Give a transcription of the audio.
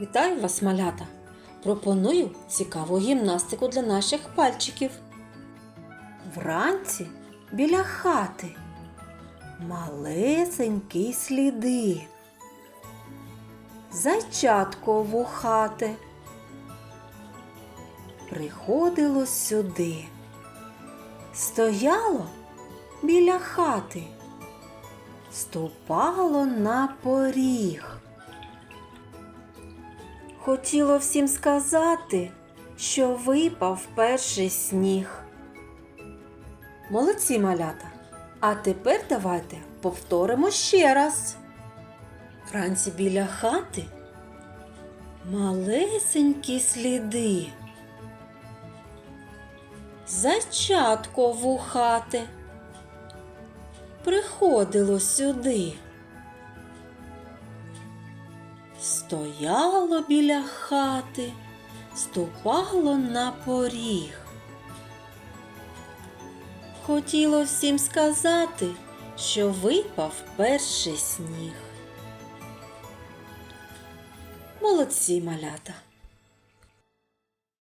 Вітаю вас, малята! Пропоную цікаву гімнастику для наших пальчиків. Вранці біля хати малесенькі сліди. Зайчатко вухате приходило сюди, стояло біля хати, ступало на поріг. Хотіло всім сказати, що випав перший сніг. Молодці малята. А тепер давайте повторимо ще раз. Вранці біля хати малесенькі сліди. Зайчатко вухате приходило сюди. Стояло біля хати, ступало на поріг. Хотіло всім сказати, що випав перший сніг. Молодці малята!